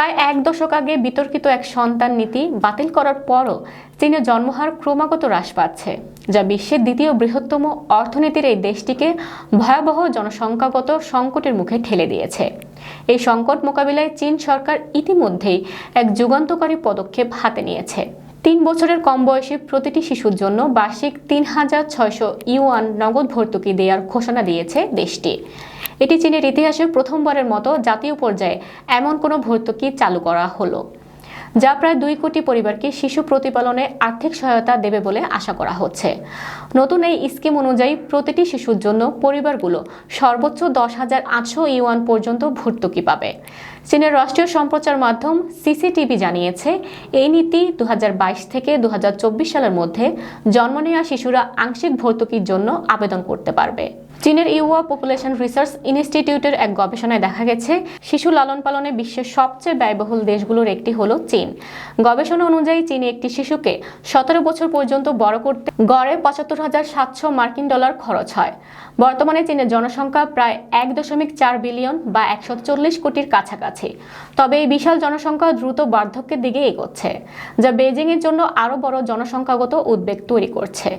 প্রায় এক দশক আগে বিতর্কিত এক সন্তান নীতি বাতিল করার পরও চীনে জন্মহার ক্রমাগত হ্রাস পাচ্ছে, যা বিশ্বের দ্বিতীয় বৃহত্তম অর্থনীতির এই দেশটিকে ভয়াবহ জনসংখ্যাগত সংকটের মুখে ঠেলে দিয়েছে। এই সংকট মোকাবিলায় চীন সরকার ইতিমধ্যেই এক যুগান্তকারী পদক্ষেপ হাতে নিয়েছে। তিন বছরের কম বয়সী প্রতিটি শিশুর জন্য বার্ষিক তিন হাজার ছয়শো ইউয়ান নগদ ভর্তুকি দেওয়ার ঘোষণা দিয়েছে দেশটি। এটি চীনের ইতিহাসে প্রথমবারের মতো জাতীয় পর্যায়ে এমন কোনো ভর্তুকি চালু করা হলো, যা প্রায় দুই কোটি পরিবারকে শিশু প্রতিপালনে আর্থিক সহায়তা দেবে বলে আশা করা হচ্ছে। নতুন এই স্কিম অনুযায়ী প্রতিটি শিশুর জন্য পরিবারগুলো সর্বোচ্চ দশ হাজার আটশো ইউয়ান পর্যন্ত ভর্তুকি পাবে। চীনের রাষ্ট্রীয় সম্প্রচার মাধ্যম সিসিটিভি জানিয়েছে, এই নীতি দু হাজার বাইশ থেকে দু হাজার চব্বিশ সালের মধ্যে জন্ম নেওয়া শিশুরা আংশিক ভর্তুকির জন্য আবেদন করতে পারবে। চীনের ইউয়া পপুলেশন রিসার্চ ইনস্টিটিউটের এক গবেষণায় দেখা গেছে, শিশু লালন পালনে বিশ্বের সবচেয়ে ব্যয়বহুল দেশগুলোর একটি হলো চীন। গবেষণা অনুযায়ী চীনে একটি শিশুকে সতেরো বছর পর্যন্ত বড় করতে গড়ে পঁচাত্তর হাজার সাতশো মার্কিন ডলার খরচ হয়। বর্তমানে চীনের জনসংখ্যা প্রায় এক দশমিক চার বিলিয়ন বা একশো চল্লিশ কোটির কাছাকাছি। তবে এই বিশাল জনসংখ্যা দ্রুত বার্ধক্যের দিকে এগোচ্ছে, যা বেজিংয়ের জন্য আরও বড় জনসংখ্যাগত উদ্বেগ তৈরি করছে।